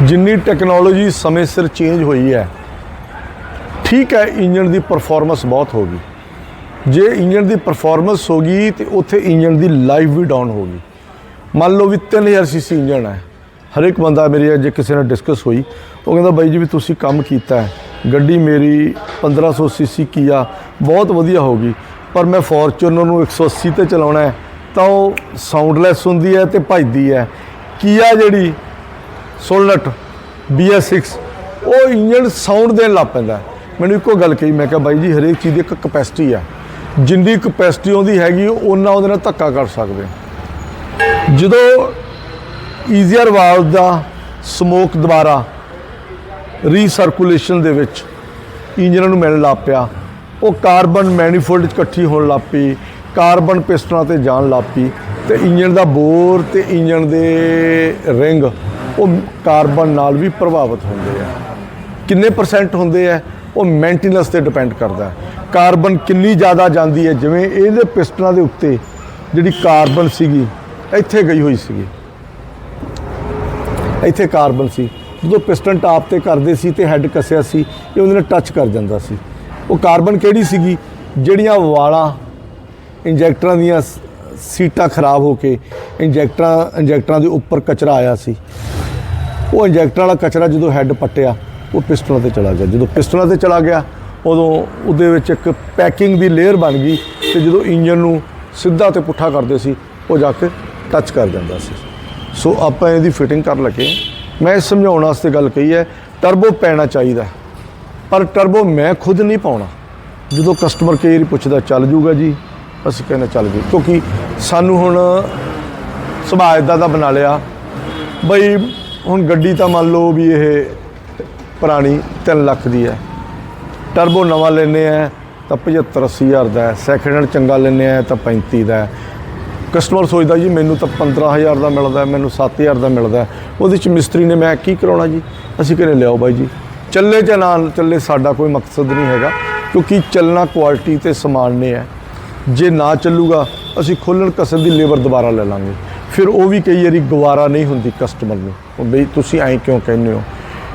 S2: ਜਿੰਨੀ ਟੈਕਨੋਲੋਜੀ ਸਮੇਂ ਸਿਰ ਚੇਂਜ ਹੋਈ ਹੈ, ਠੀਕ ਹੈ ਇੰਜਨ ਦੀ ਪਰਫਾਰਮੈਂਸ ਬਹੁਤ ਹੋ ਗਈ। ਜੇ ਇੰਜਨ ਦੀ ਪਰਫਾਰਮੈਂਸ ਹੋ ਗਈ, ਤੇ ਉੱਥੇ ਇੰਜਨ ਦੀ ਲਾਈਫ ਵੀ ਡਾਊਨ ਹੋ ਗਈ। ਮੰਨ ਲਓ ਵੀ 3000 ਸੀਸੀ ਇੰਜਨ ਹੈ। ਹਰ ਇੱਕ ਬੰਦਾ ਮੇਰੀ ਜੇ ਕਿਸੇ ਨਾਲ ਡਿਸਕਸ ਹੋਈ, ਉਹ ਕਹਿੰਦਾ ਬਾਈ ਜੀ ਵੀ ਤੁਸੀਂ ਕੰਮ ਕੀਤਾ ਹੈ, ਗੱਡੀ ਮੇਰੀ 1500 ਸੀਸੀ ਕੀ ਆ ਬਹੁਤ ਵਧੀਆ ਹੋ ਗਈ, ਪਰ ਮੈਂ ਫੋਰਚੂਨਰ ਨੂੰ 180 ਤੇ ਚਲਾਉਣਾ ਹੈ, ਤਾਂ ਉਹ ਸਾਊਂਡਲੈਸ ਹੁੰਦੀ ਹੈ ਤੇ ਭੱਜਦੀ ਹੈ। ਕੀਆ ਜਿਹੜੀ ਸੋਲਨਟ BS6 ਉਹ ਇੰਜਨ ਸਾਊਂਡ ਦੇਣ ਲੱਗ ਪੈਂਦਾ ਮੈਨੂੰ ਇੱਕੋ ਗੱਲ ਕਹੀ, ਮੈਂ ਕਿਹਾ ਬਾਈ ਜੀ ਹਰੇਕ ਚੀਜ਼ ਦੀ ਇੱਕ ਕਪੈਸਿਟੀ ਆ ਜਿੰਨੀ ਕਪੈਸਿਟੀ ਉਹਦੀ ਹੈਗੀ, ਉਹਨਾਂ ਉਹਦੇ ਨਾਲ ਧੱਕਾ ਕਰ ਸਕਦੇ ਜਦੋਂ ਈਜ਼ੀਅਰ ਵਾਲਵ ਦਾ ਸਮੋਕ ਦੁਬਾਰਾ ਰੀਸਰਕੂਲੇਸ਼ਨ ਦੇ ਵਿੱਚ ਇੰਜਨ ਨੂੰ ਮਿਲਣ ਲੱਗ ਪਿਆ। ਉਹ ਕਾਰਬਨ ਮੈਨੀਫੋਲਡ 'ਚ ਇਕੱਠੀ ਹੋਣ ਲੱਗ ਪਈ ਕਾਰਬਨ ਪਿਸਟਨਾਂ ਤੇ ਜਾਣ ਲੱਗ ਪਈ ਤੇ ਇੰਜਨ ਦਾ ਬੋਰ ਤੇ ਇੰਜਨ ਦੇ ਰਿੰਗ ਉਹ ਕਾਰਬਨ ਨਾਲ ਵੀ ਪ੍ਰਭਾਵਿਤ ਹੁੰਦੇ ਆ। ਕਿੰਨੇ ਪਰਸੈਂਟ ਹੁੰਦੇ ਆ, ਉਹ ਮੇਨਟੇਨੈਂਸ ਤੇ ਡਿਪੈਂਡ ਕਰਦਾ। ਕਾਰਬਨ ਕਿੰਨੀ ਜ਼ਿਆਦਾ ਜਾਂਦੀ ਹੈ, ਜਿਵੇਂ ਇਹਦੇ ਪਿਸਟਨਾਂ ਦੇ ਉੱਤੇ ਜਿਹੜੀ ਕਾਰਬਨ ਸੀਗੀ, ਇੱਥੇ ਗਈ ਹੋਈ ਸੀਗੀ। ਇੱਥੇ ਕਾਰਬਨ ਸੀ। ਜਦੋਂ ਪਿਸਟਨ ਟਾਪ ਤੇ ਕਰਦੇ ਸੀ ਤੇ ਹੈੱਡ ਕੱਸਿਆ ਸੀ, ਇਹ ਉਹਦੇ ਨਾਲ ਟੱਚ ਕਰ ਜਾਂਦਾ ਸੀ। ਉਹ ਕਾਰਬਨ ਕਿਹੜੀ ਸੀਗੀ? ਜਿਹੜੀਆਂ ਵਾਲਾਂ ਇੰਜੈਕਟਰਾਂ ਦੀਆਂ ਸੀਟਾਂ ਖਰਾਬ ਹੋ ਕੇ ਇੰਜੈਕਟਰਾਂ ਇੰਜੈਕਟਰਾਂ ਦੇ ਉੱਪਰ ਕਚਰਾ ਆਇਆ ਸੀ। ਉਹ ਇੰਜੈਕਟਰ ਵਾਲਾ ਕਚਰਾ ਜਦੋਂ ਹੈੱਡ ਪੱਟਿਆ, ਉਹ ਪਿਸਟਨਾਂ ਤੇ ਚਲਾ ਗਿਆ। ਜਦੋਂ ਪਿਸਟਨਾਂ ਤੇ ਚਲਾ ਗਿਆ, ਉਦੋਂ ਉਹਦੇ ਵਿੱਚ ਇੱਕ ਪੈਕਿੰਗ ਦੀ ਲੇਅਰ ਬਣ ਗਈ ਤੇ ਜਦੋਂ ਇੰਜਨ ਨੂੰ ਸਿੱਧਾ ਤੇ ਪੁੱਠਾ ਕਰਦੇ ਸੀ, ਉਹ ਜਾ ਕੇ ਟੱਚ ਕਰ ਜਾਂਦਾ ਸੀ। ਸੋ ਆਪਾਂ ਇਹਦੀ ਫਿਟਿੰਗ ਕਰ ਲੱਗੇ ਮੈਂ ਇਹ ਸਮਝਾਉਣ ਵਾਸਤੇ ਗੱਲ ਕਹੀ ਹੈ ਟਰਬੋ ਪੈਣਾ ਚਾਹੀਦਾ। ਪਰ ਟਰਬੋ ਮੈਂ ਖੁਦ ਨਹੀਂ ਪਾਉਣਾ। ਜਦੋਂ ਕਸਟਮਰ ਕੇਅਰ ਵਾਰੀ ਪੁੱਛਦਾ, ਚੱਲ ਜੂਗਾ ਜੀ, ਅਸੀਂ ਕਹਿੰਦੇ ਚੱਲ ਜੂ। ਕਿਉਂਕਿ ਸਾਨੂੰ ਹੁਣ ਸੁਭਾਅ ਇੱਦਾਂ ਦਾ ਬਣਾ ਲਿਆ। ਬਈ ਹੁਣ ਗੱਡੀ ਤਾਂ ਮੰਨ ਲਓ ਵੀ ਇਹ ਪੁਰਾਣੀ 3 ਲੱਖ ਦੀ ਹੈ। ਟਰਬੋ ਨਵਾਂ ਲੈਨੇ ਆ ਤਾਂ 75 80 ਹਜ਼ਾਰ ਦਾ ਹੈ। ਸੈਕਿੰਡ ਹੈਂਡ ਚੰਗਾ ਲੈਨੇ ਆ ਤਾਂ 35 ਦਾ ਹੈ। ਕਸਟਮਰ ਸੋਚਦਾ ਜੀ ਮੈਨੂੰ ਤਾਂ 15000 ਦਾ ਮਿਲਦਾ ਹੈ, ਮੈਨੂੰ 7000 ਦਾ ਮਿਲਦਾ। ਉਹਦੇ ਚ ਮਿਸਤਰੀ ਨੇ ਮੈਂ ਕੀ ਕਰਾਉਣਾ ਜੀ? ਅਸੀਂ ਕਹਿੰਦੇ ਲਿਆਓ ਬਾਈ ਜੀ। ਚੱਲੇ ਜਾਂ ਨਾ ਚੱਲੇ ਸਾਡਾ ਕੋਈ ਮਕਸਦ ਨਹੀਂ ਹੈਗਾ ਕਿਉਂਕਿ ਚੱਲਣਾ ਕੁਆਲਿਟੀ ਤੇ ਸਮਾਨ ਨੇ ਹੈ। ਜੇ ਨਾ ਚੱਲੂਗਾ ਅਸੀਂ ਖੋਲਣ ਕਸਰ ਦੀ ਲੇਬਰ ਦੁਬਾਰਾ ਲੈ ਲਾਂਗੇ। ਫਿਰ ਉਹ ਵੀ ਕਈ ਵਾਰੀ ਗਵਾਰਾ ਨਹੀਂ ਹੁੰਦੀ ਕਸਟਮਰ ਨੂੰ। ਉਹ ਬਈ ਤੁਸੀਂ ਐਂ ਕਿਉਂ ਕਹਿੰਦੇ ਹੋ?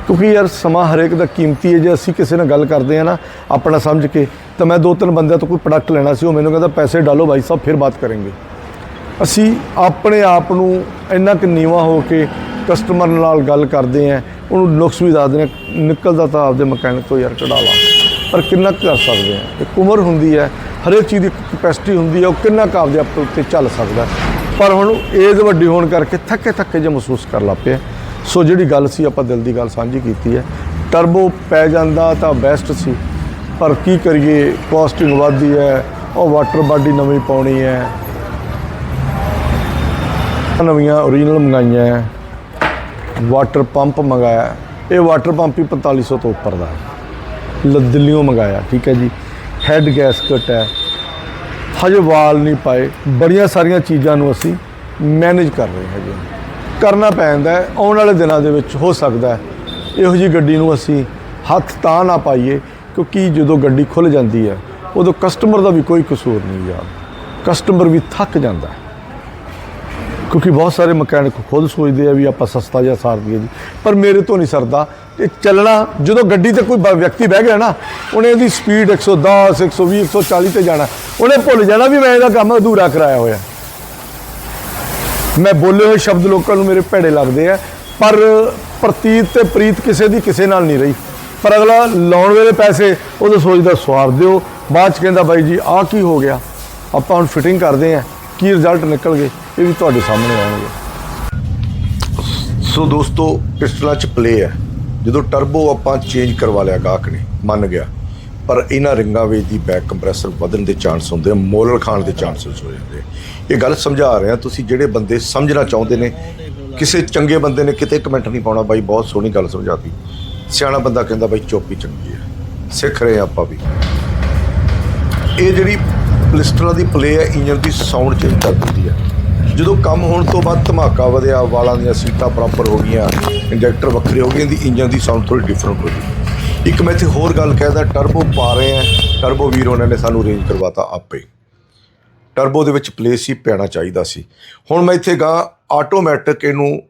S2: ਕਿਉਂਕਿ ਯਾਰ ਸਮਾਂ ਹਰੇਕ ਦਾ ਕੀਮਤੀ ਹੈ ਜੇ ਅਸੀਂ ਕਿਸੇ ਨਾਲ ਗੱਲ ਕਰਦੇ ਆ ਨਾ ਆਪਣਾ ਸਮਝ ਕੇ ਤਾਂ ਮੈਂ ਦੋ ਤਿੰਨ ਬੰਦਿਆਂ ਤੋਂ ਕੋਈ ਪ੍ਰੋਡਕਟ ਲੈਣਾ ਸੀ ਉਹ ਮੈਨੂੰ ਕਹਿੰਦਾ ਪੈਸੇ ਡਾਲੋ ਭਾਈ ਸਾਹਿਬ ਫਿਰ ਬਾਤ ਕਰਾਂਗੇ। ਅਸੀਂ ਆਪਣੇ ਆਪ ਨੂੰ ਇੰਨਾ ਕਿ ਨੀਵਾ ਹੋ ਕੇ ਕਸਟਮਰ ਨਾਲ ਗੱਲ ਕਰਦੇ ਆ ਉਹਨੂੰ ਨੁਕਸ ਵੀ ਦੱਸਦੇ ਆ ਨਿਕਲਦਾ ਤਾਂ ਆਪਦੇ ਮਕੈਨਿਕ ਤੋਂ ਯਾਰ ਕਢਾ ਲਾ। ਪਰ ਕਿੰਨਾ ਕੁ ਕਰ ਸਕਦੇ ਆ ਇੱਕ ਉਮਰ ਹੁੰਦੀ ਹੈ, ਹਰੇਕ ਚੀਜ਼ ਦੀ ਕਪੈਸਿਟੀ ਹੁੰਦੀ ਹੈ, ਉਹ ਕਿੰਨਾ ਕੁ ਆਪਦੇ ਆਪ ਉੱਤੇ ਚੱਲ ਸਕਦਾ ਪਰ ਹੁਣ ਏਜ ਵੱਡੀ ਹੋਣ ਕਰਕੇ ਥੱਕੇ ਥੱਕੇ ਜਿਹਾ ਮਹਿਸੂਸ ਕਰ ਲੱਗ ਪਿਆ ਸੋ ਜਿਹੜੀ ਗੱਲ ਸੀ, ਆਪਾਂ ਦਿਲ ਦੀ ਗੱਲ ਸਾਂਝੀ ਕੀਤੀ ਹੈ। ਟਰਬੋ ਪੈ ਜਾਂਦਾ ਤਾਂ ਬੈਸਟ ਸੀ, ਪਰ ਕੀ ਕਰੀਏ? ਕੋਸਟਿੰਗ ਵੱਧਦੀ ਹੈ, ਉਹ ਵਾਟਰ ਬਾਡੀ ਨਵੀਂ ਪਾਉਣੀ ਹੈ। ਨਵੀਆਂ ਓਰੀਜਨਲ ਮੰਗਾਈਆਂ ਹੈ ਵਾਟਰ ਪੰਪ ਮੰਗਾਇਆ। ਇਹ ਵਾਟਰ ਪੰਪ ਹੀ 4500 ਤੋਂ ਉੱਪਰ ਦਾ ਹੈ। ਦਿੱਲੀੋਂ ਮੰਗਾਇਆ, ਠੀਕ ਹੈ ਜੀ। ਹੈਡ ਗੈਸਕਟ ਹੈ ਹਜੇ ਵਾਲ ਨਹੀਂ ਪਾਏ। ਬੜੀਆਂ ਸਾਰੀਆਂ ਚੀਜ਼ਾਂ ਨੂੰ ਅਸੀਂ ਮੈਨੇਜ ਕਰ ਰਹੇ ਹੈਗੇ ਹਾਂ। ਕਰਨਾ ਪੈਂਦਾ ਹੈ ਆਉਣ ਵਾਲੇ ਦਿਨਾਂ ਦੇ ਵਿੱਚ ਹੋ ਸਕਦਾ ਇਹੋ ਜੀ ਗੱਡੀ ਨੂੰ ਅਸੀਂ ਹੱਥ ਤਾਂ ਨਾ ਪਾਈਏ, ਕਿਉਂਕਿ ਜਦੋਂ ਗੱਡੀ ਖੁੱਲ ਜਾਂਦੀ ਹੈ ਉਦੋਂ ਕਸਟਮਰ ਦਾ ਵੀ ਕੋਈ ਕਸੂਰ ਨਹੀਂ ਯਾਰ। ਕਸਟਮਰ ਵੀ ਥੱਕ ਜਾਂਦਾ ਕਿਉਂਕਿ ਬਹੁਤ ਸਾਰੇ ਮਕੈਨਿਕ ਖੁਦ ਸੋਚਦੇ ਆ ਵੀ ਆਪਾਂ ਸਸਤਾ ਜਾਂ ਸਾਰ ਦਈਏ ਜੀ। ਪਰ ਮੇਰੇ ਤੋਂ ਨਹੀਂ ਸਰਦਾ। ਇਹ ਚੱਲਣਾ, ਜਦੋਂ ਗੱਡੀ ਤੇ ਕੋਈ ਬ- ਵਿਅਕਤੀ ਬਹਿ ਗਿਆ ਨਾ, ਉਹਨੇ ਇਹਦੀ ਸਪੀਡ 110 120 140 ਤੇ ਜਾਣਾ। ਉਹਨੇ ਭੁੱਲ ਜਾਣਾ ਵੀ ਮੈਂ ਇਹਦਾ ਕੰਮ ਅਧੂਰਾ ਕਰਾਇਆ ਹੋਇਆ। ਮੈਂ ਬੋਲੇ ਹੋਏ ਸ਼ਬਦ ਲੋਕਾਂ ਨੂੰ ਮੇਰੇ ਭੈੜੇ ਲੱਗਦੇ ਆ, ਪਰ ਪ੍ਰਤੀਤ ਤੇ ਪ੍ਰੀਤ ਕਿਸੇ ਦੀ ਕਿਸੇ ਨਾਲ ਨਹੀਂ ਰਹੀ। ਪਰ ਅਗਲਾ ਲਾਉਣ ਵੇਲੇ ਪੈਸੇ, ਉਹਦੇ ਸੋਚਦਾ ਸਵਾਰ ਦਿਓ। ਬਾਅਦ ਚ ਕਹਿੰਦਾ ਬਾਈ ਜੀ, ਆਹ ਕੀ ਹੋ ਗਿਆ? ਆਪਾਂ ਹੁਣ ਫਿਟਿੰਗ ਕਰਦੇ ਆ, ਕੀ ਰਿਜ਼ਲਟ ਨਿਕਲ ਗਏ? ਇਹ ਵੀ ਤੁਹਾਡੇ ਸਾਹਮਣੇ ਆਉਣਗੇ।
S1: ਸੋ ਦੋਸਤੋ, ਪਿਸਟਲਾਂ 'ਚ ਪਲੇ ਹੈ। ਜਦੋਂ ਟਰਬੋ ਆਪਾਂ ਚੇਂਜ ਕਰਵਾ ਲਿਆ, ਗਾਹਕ ਨੇ, ਮੰਨ ਗਿਆ। ਪਰ ਇਹਨਾਂ ਰਿੰਗਾਂ ਵਿੱਚ ਦੀ ਬੈਕ ਕੰਪਰੈਸਰ ਵਧਣ ਦੇ ਚਾਂਸ ਹੁੰਦੇ ਆ, ਮੋਲਰ ਖਾਣ ਦੇ ਚਾਂਸਸ ਹੋ ਜਾਂਦੇ ਇਹ ਗੱਲ ਸਮਝਾ ਰਹੇ ਆ ਤੁਸੀਂ, ਜਿਹੜੇ ਬੰਦੇ ਸਮਝਣਾ ਚਾਹੁੰਦੇ ਨੇ, ਕਿਸੇ ਚੰਗੇ ਬੰਦੇ ਨੇ ਕਿਤੇ ਕਮੈਂਟ ਨਹੀਂ ਪਾਉਣਾ। ਬਾਈ, ਬਹੁਤ ਸੋਹਣੀ ਗੱਲ ਸਮਝਾਤੀ।
S3: ਸਿਆਣਾ ਬੰਦਾ ਕਹਿੰਦਾ, ਬਾਈ, ਚੁੱਪ ਹੀ ਚੰਗੀ ਹੈ। ਸਿੱਖ ਰਹੇ ਹਾਂ ਆਪਾਂ ਵੀ। ਇਹ ਜਿਹੜੀ ਪਲਿਸਟਰਾਂ ਦੀ ਪਲੇ ਹੈ ਇੰਜਨ ਦੀ ਸਾਊਂਡ ਚੇਂਜ ਕਰ ਦਿੰਦੀ ਹੈ। ਜਦੋਂ ਕੰਮ ਹੋਣ ਤੋਂ ਬਾਅਦ ਧਮਾਕਾ ਵਧਿਆ, ਵਾਲਾਂ ਦੀਆਂ ਸੀਟਾਂ ਪ੍ਰੋਪਰ ਹੋ ਗਈਆਂ, ਇੰਜੈਕਟਰ ਵੱਖਰੇ ਹੋ ਗਏ, ਇਹਦੀ ਇੰਜਨ ਦੀ ਸਾਊਂਡ ਥੋੜੀ ਡਿਫਰੈਂਟ ਹੋ ਗਈ। ਇੱਕ ਮੈਂ ਇੱਥੇ ਹੋਰ ਗੱਲ ਕਹਿਦਾ ਟਰਬੋ ਪਾ ਰਹੇ ਆ ਟਰਬੋ ਵੀਰ ਉਹਨਾਂ ਨੇ ਸਾਨੂੰ ਰੇਂਜ ਕਰਵਾਤਾ ਆਪੇ। ਟਰਬੋ ਦੇ ਵਿੱਚ ਪਲੇਸ ਹੀ ਪੈਣਾ ਚਾਹੀਦਾ ਸੀ। ਹੁਣ ਮੈਂ ਇੱਥੇ ਗਾ ਆਟੋਮੈਟਿਕ ਇਹਨੂੰ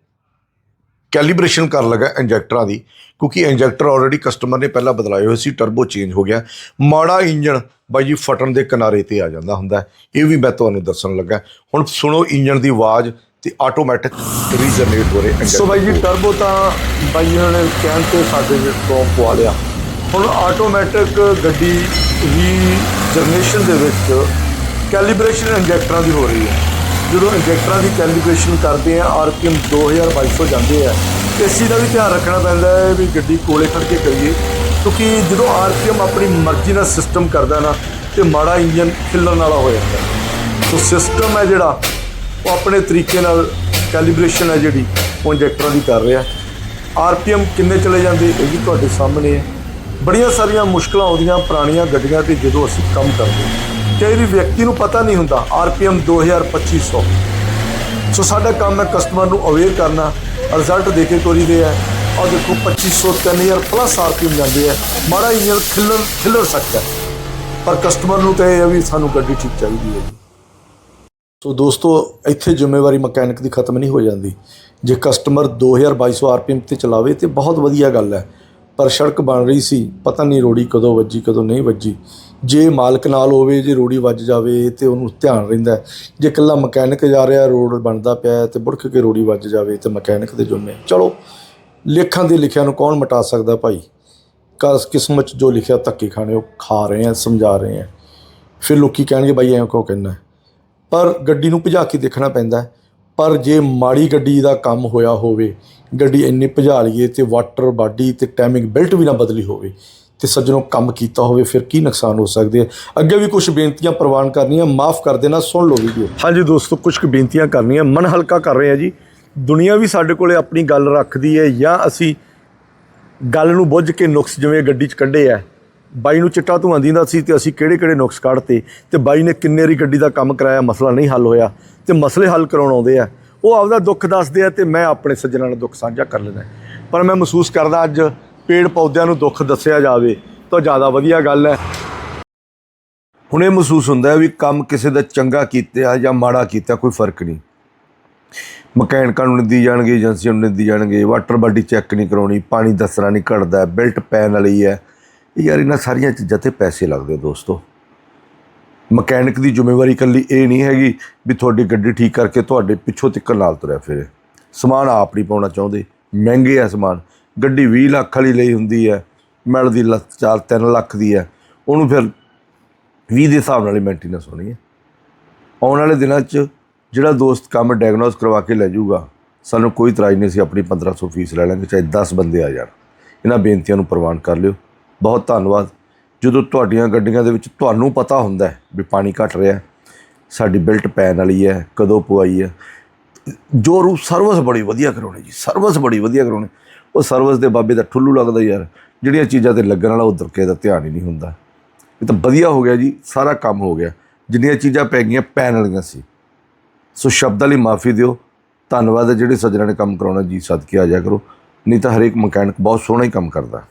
S3: ਕੈਲੀਬ੍ਰੇਸ਼ਨ ਕਰਨ ਲੱਗਾ ਇੰਜੈਕਟਰਾਂ ਦੀ ਕਿਉਂਕਿ ਇੰਜੈਕਟਰ ਆਲਰੇਡੀ ਕਸਟਮਰ ਨੇ ਪਹਿਲਾਂ ਬਦਲਾਏ ਹੋਏ ਸੀ ਟਰਬੋ ਚੇਂਜ ਹੋ ਗਿਆ। ਮਾੜਾ ਇੰਜਨ ਬਾਈ ਜੀ ਫਟਣ ਦੇ ਕਿਨਾਰੇ ਤੇ ਆ ਜਾਂਦਾ ਹੁੰਦਾ ਹੈ। ਇਹ ਵੀ ਮੈਂ ਤੁਹਾਨੂੰ ਦੱਸਣ ਲੱਗਾ ਹੁਣ ਸੁਣੋ ਇੰਜਨ ਦੀ ਆਵਾਜ਼ ਤੇ ਆਟੋਮੈਟਿਕ ਰੀਜਨਰੇਟ ਹੋ ਰਹੇ
S1: ਸੋ ਬਾਈ ਜੀ ਟਰਬੋ ਤਾਂ ਬਾਈ ਨੇ ਕਹਿਣ ਤੇ ਸਾਡੇ ਤੋਂ ਪਵਾ ਲਿਆ। ਹੁਣ ਆਟੋਮੈਟਿਕ ਗੱਡੀ ਵੀ ਜਨਰੇਸ਼ਨ ਦੇ ਵਿੱਚ ਕੈਲੀਬ੍ਰੇਸ਼ਨ ਇੰਜੈਕਟਰਾਂ ਦੀ ਹੋ ਰਹੀ ਹੈ। ਜਦੋਂ ਇੰਜੈਕਟਰਾਂ ਦੀ ਕੈਲੀਬ੍ਰੇਸ਼ਨ ਕਰਦੇ ਆ ਆਰਪੀਐਮ 2200 ਜਾਂਦੇ ਆ ਤੇ ਇਸ ਚੀਜ਼ ਦਾ ਵੀ ਧਿਆਨ ਰੱਖਣਾ ਪੈਂਦਾ ਹੈ ਵੀ ਗੱਡੀ ਕੋਲੇ ਖੜ ਕੇ ਕਰੀਏ। ਕਿਉਂਕਿ ਜਦੋਂ ਆਰਪੀਐਮ ਆਪਣੀ ਮਰਜ਼ੀ ਨਾਲ ਸਿਸਟਮ ਕਰਦਾ ਨਾ, ਤੇ ਮਾੜਾ ਇੰਜਨ ਖਿੱਲਣ ਵਾਲਾ ਹੋ ਜਾਂਦਾ ਸੋ ਸਿਸਟਮ ਹੈ ਜਿਹੜਾ, ਉਹ ਆਪਣੇ ਤਰੀਕੇ ਨਾਲ ਕੈਲੀਬ੍ਰੇਸ਼ਨ ਹੈ ਜਿਹੜੀ, ਉਹ ਇੰਜੈਕਟਰਾਂ ਦੀ ਕਰ ਰਿਹਾ। ਆਰਪੀਐਮ ਕਿੰਨੇ ਚਲੇ ਜਾਂਦੇ, ਇਹ ਵੀ ਤੁਹਾਡੇ ਸਾਹਮਣੇ ਹੈ। ਬੜੀਆਂ ਸਾਰੀਆਂ ਮੁਸ਼ਕਲਾਂ ਆਉਂਦੀਆਂ ਪੁਰਾਣੀਆਂ ਗੱਡੀਆਂ ਤੇ ਜਦੋਂ ਅਸੀਂ ਕੰਮ ਕਰਦੇ ਹਾਂ। ਕਈ ਵਾਰੀ ਵਿਅਕਤੀ ਨੂੰ ਪਤਾ ਨਹੀਂ ਹੁੰਦਾ, ਆਰਪੀਐਮ 2200 ਸੋ। ਸਾਡਾ ਕੰਮ ਹੈ ਕਸਟਮਰ ਨੂੰ ਅਵੇਅਰ ਕਰਨਾ ਰਿਜ਼ਲਟ ਦੇ ਕੇ ਤੋਰੀ ਦੇ ਆ। ਔਰ ਦੇਖੋ 2500 3000 ਪਲੱਸ ਆਰਪੀਐਮ ਜਾਂਦੇ ਆ। ਮਾੜਾ ਇੰਜਨ ਖਿੱਲਰ ਖਿੱਲਰ ਸਕਦਾ ਪਰ ਕਸਟਮਰ ਨੂੰ ਤਾਂ ਇਹ ਹੈ ਵੀ ਸਾਨੂੰ ਗੱਡੀ ਠੀਕ ਚਾਹੀਦੀ ਹੈ ਜੀ। ਸੋ ਦੋਸਤੋ, ਇੱਥੇ ਜ਼ਿੰਮੇਵਾਰੀ ਮਕੈਨਿਕ ਦੀ ਖਤਮ ਨਹੀਂ ਹੋ ਜਾਂਦੀ। ਜੇ ਕਸਟਮਰ 2200 ਆਰਪੀਐਮ ਤੇ ਚਲਾਵੇ, ਤੇ ਬਹੁਤ ਵਧੀਆ ਗੱਲ ਹੈ। ਪਰ ਸੜਕ ਬਣ ਰਹੀ ਸੀ, ਪਤਾ ਨਹੀਂ ਰੋੜੀ ਕਦੋਂ ਵੱਜੀ, ਕਦੋਂ ਨਹੀਂ ਵੱਜੀ। ਜੇ ਮਾਲਕ ਨਾਲ ਹੋਵੇ, ਜੇ ਰੋੜੀ ਵੱਜ ਜਾਵੇ, ਤੇ ਉਹਨੂੰ ਧਿਆਨ ਰਹਿੰਦਾ ਜੇ ਇਕੱਲਾ ਮਕੈਨਿਕ ਜਾ ਰਿਹਾ, ਰੋਡ ਬਣਦਾ ਪਿਆ ਹੈ ਤੇ ਬੁੜਕ ਕੇ ਰੋੜੀ ਵੱਜ ਜਾਵੇ ਤੇ ਮਕੈਨਿਕ ਦੇ ਜੁਮੇ ਚਲੋ, ਲੇਖਾਂ ਦੇ ਲਿਖਿਆ ਨੂੰ ਕੌਣ ਮਿਟਾ ਸਕਦਾ ਭਾਈ? ਕਸ ਕਿਸਮਤ ਜੋ ਲਿਖਿਆ, ਧੱਕੇ ਖਾਣੇ, ਉਹ ਖਾ ਰਹੇ ਆ ਸਮਝਾ ਰਹੇ ਆ ਫਿਰ ਲੋਕੀ ਕਹਿਣਗੇ ਬਾਈ ਐਂ ਕਿਉਂ ਕਹਿੰਦਾ ਪਰ ਗੱਡੀ ਨੂੰ ਭਜਾ ਕੇ ਦੇਖਣਾ ਪੈਂਦਾ ਪਰ ਜੇ ਮਾੜੀ ਗੱਡੀ ਦਾ ਕੰਮ ਹੋਇਆ ਹੋਵੇ ਗੱਡੀ ਇੰਨੀ ਭਜਾ ਲਈਏ ਤੇ ਵਾਟਰ ਬਾਡੀ ਤੇ ਟਾਈਮਿੰਗ ਬੈਲਟ ਵੀ ਨਾ ਬਦਲੀ ਹੋਵੇ ਤੇ ਸੱਜਣੋਂ ਕੰਮ ਕੀਤਾ ਹੋਵੇ, ਫਿਰ ਕੀ ਨੁਕਸਾਨ ਹੋ ਸਕਦੇ ਆ? ਅੱਗੇ ਵੀ ਕੁਝ ਬੇਨਤੀਆਂ ਪ੍ਰਵਾਨ ਕਰਨੀਆਂ, ਮਾਫ ਕਰ ਦੇਣਾ, ਸੁਣ ਲਓ ਵੀਡੀਓ ਹਾਂਜੀ ਦੋਸਤੋ ਕੁਝ ਕੁ ਬੇਨਤੀਆਂ ਕਰਨੀਆਂ, ਮਨ ਹਲਕਾ ਕਰ ਰਹੇ ਆ ਜੀ। ਦੁਨੀਆ ਵੀ ਸਾਡੇ ਕੋਲੇ ਆਪਣੀ ਗੱਲ ਰੱਖਦੀ ਹੈ ਜਾਂ ਅਸੀਂ ਗੱਲ ਨੂੰ ਬੁੱਝ ਕੇ ਨੁਕਸ ਜਿਵੇਂ ਗੱਡੀ 'ਚ ਕੱਢੇ ਆ, ਬਾਈ ਨੂੰ ਚਿੱਟਾ ਧੂਆਂ ਦਿੰਦਾ ਸੀ ਤੇ ਅਸੀਂ ਕਿਹੜੇ ਕਿਹੜੇ ਨੁਕਸ ਕੱਢਤੇ ਤੇ ਬਾਈ ਨੇ ਕਿੰਨੇ ਰੀ ਗੱਡੀ ਦਾ ਕੰਮ ਕਰਾਇਆ, ਮਸਲਾ ਨਹੀਂ ਹੱਲ ਹੋਇਆ ਤੇ ਮਸਲੇ ਹੱਲ ਕਰਾਉਣ ਆਉਂਦੇ ਆ। ਉਹ ਆਪਦਾ ਦੁੱਖ ਦੱਸਦੇ ਆ ਤੇ ਮੈਂ ਆਪਣੇ ਸੱਜਣਾਂ ਨਾਲ ਦੁੱਖ ਸਾਂਝਾ ਕਰ ਲੈਂਦਾ। ਪਰ ਮੈਂ ਮਹਿਸੂਸ ਕਰਦਾ ਅੱਜ ਪੇੜ ਪੌਦਿਆਂ ਨੂੰ ਦੁੱਖ ਦੱਸਿਆ ਜਾਵੇ ਤਾਂ ਜ਼ਿਆਦਾ ਵਧੀਆ ਗੱਲ ਹੈ। ਹੁਣ ਇਹ ਮਹਿਸੂਸ ਹੁੰਦਾ ਵੀ ਕੰਮ ਕਿਸੇ ਦਾ ਚੰਗਾ ਕੀਤਾ ਜਾਂ ਮਾੜਾ ਕੀਤਾ ਕੋਈ ਫ਼ਰਕ ਨਹੀਂ। ਮਕੈਨਿਕਾਂ ਨੂੰ ਨਿੰਦੀ ਜਾਣਗੇ, ਏਜੰਸੀਆਂ ਨੂੰ ਨਿੰਦੀ ਜਾਣਗੇ, ਵਾਟਰ ਬਾਡੀ ਚੈੱਕ ਨਹੀਂ ਕਰਾਉਣੀ, ਪਾਣੀ ਦੱਸਣਾ ਨਹੀਂ ਘਟਦਾ, ਬੈਲਟ ਪੈਣ ਵਾਲੀ ਹੈ। ਇਹ ਯਾਰ ਇਹਨਾਂ ਸਾਰੀਆਂ ਚੀਜ਼ਾਂ ਤੇ ਪੈਸੇ ਲੱਗਦੇ ਦੋਸਤੋ। ਮਕੈਨਿਕ ਦੀ ਜ਼ਿੰਮੇਵਾਰੀ ਇਕੱਲੀ ਇਹ ਨਹੀਂ ਹੈਗੀ ਵੀ ਤੁਹਾਡੀ ਗੱਡੀ ਠੀਕ ਕਰਕੇ ਤੁਹਾਡੇ ਪਿੱਛੋਂ ਤੱਕ ਨਾਲ ਤੁਰਿਆ ਫਿਰੇ। ਸਮਾਨ ਆਪ ਨਹੀਂ ਪਾਉਣਾ ਚਾਹੁੰਦੇ। ਮਹਿੰਗੇ ਆ ਸਮਾਨ। ਗੱਡੀ 20 ਲੱਖ ਵਾਲੀ ਲਈ ਹੁੰਦੀ ਹੈ। ਮਿਲਦੀ ਲੱਖ 4 3 ਲੱਖ ਦੀ ਹੈ। ਉਹਨੂੰ ਫਿਰ 20 ਦੇ ਹਿਸਾਬ ਨਾਲ ਹੀ ਮੇਨਟੇਨੈਂਸ ਹੋਣੀ ਹੈ। ਆਉਣ ਵਾਲੇ ਦਿਨਾਂ 'ਚ ਜਿਹੜਾ ਦੋਸਤ ਕੰਮ ਡਾਇਗਨੋਸ ਕਰਵਾ ਕੇ ਲੈ ਜਾਊਗਾ, ਸਾਨੂੰ ਕੋਈ ਤਰਾਜ ਨਹੀਂ ਸੀ, ਆਪਣੀ 1500 ਫੀਸ ਲੈ ਲਾਂਗੇ, ਚਾਹੇ 10 ਬੰਦੇ ਆ ਜਾਣ। ਇਹਨਾਂ ਬੇਨਤੀਆਂ ਨੂੰ ਪ੍ਰਵਾਨ ਕਰ ਲਿਓ। ਬਹੁਤ ਧੰਨਵਾਦ। ਜਦੋਂ ਤੁਹਾਡੀਆਂ ਗੱਡੀਆਂ ਦੇ ਵਿੱਚ ਤੁਹਾਨੂੰ ਪਤਾ ਹੁੰਦਾ ਹੈ ਵੀ ਪਾਣੀ ਘਟ ਰਿਹਾ, ਸਾਡੀ ਬਿਲਟ ਪੈਣ ਵਾਲੀ ਹੈ, ਕਦੋਂ ਪਵਾਈ ਹੈ, ਜੋ ਰੂ ਸਰਵਿਸ ਬੜੀ ਵਧੀਆ ਕਰਾਉਣੀ ਜੀ, ਸਰਵਿਸ ਬੜੀ ਵਧੀਆ ਕਰਾਉਣੀ, ਉਹ ਸਰਵਿਸ ਦੇ ਬਾਬੇ ਦਾ ਠੁੱਲੂ ਲੱਗਦਾ ਯਾਰ, ਜਿਹੜੀਆਂ ਚੀਜ਼ਾਂ ਤੇ ਲੱਗਣ ਵਾਲਾ ਉਧਰ ਕਿਸੇ ਦਾ ਧਿਆਨ ਹੀ ਨਹੀਂ ਹੁੰਦਾ। ਇਹ ਤਾਂ ਵਧੀਆ ਹੋ ਗਿਆ ਜੀ, ਸਾਰਾ ਕੰਮ ਹੋ ਗਿਆ, ਜਿੰਨੀਆਂ ਚੀਜ਼ਾਂ ਪੈ ਗਈਆਂ ਪੈਣ ਵਾਲੀਆਂ ਸੀ। ਸੋ ਸ਼ਬਦਾਂ ਲਈ ਮਾਫੀ ਦਿਓ, ਧੰਨਵਾਦ ਹੈ ਜਿਹੜੇ ਸੱਜਣਾਂ ਨੇ ਕੰਮ ਕਰਾਉਣਾ, ਜੀ ਸਦਕੇ ਆ ਜਾ ਕਰੋ, ਨਹੀਂ ਤਾਂ ਹਰੇਕ ਮਕੈਨਿਕ ਬਹੁਤ ਸੋਹਣਾ ਹੀ ਕੰਮ ਕਰਦਾ।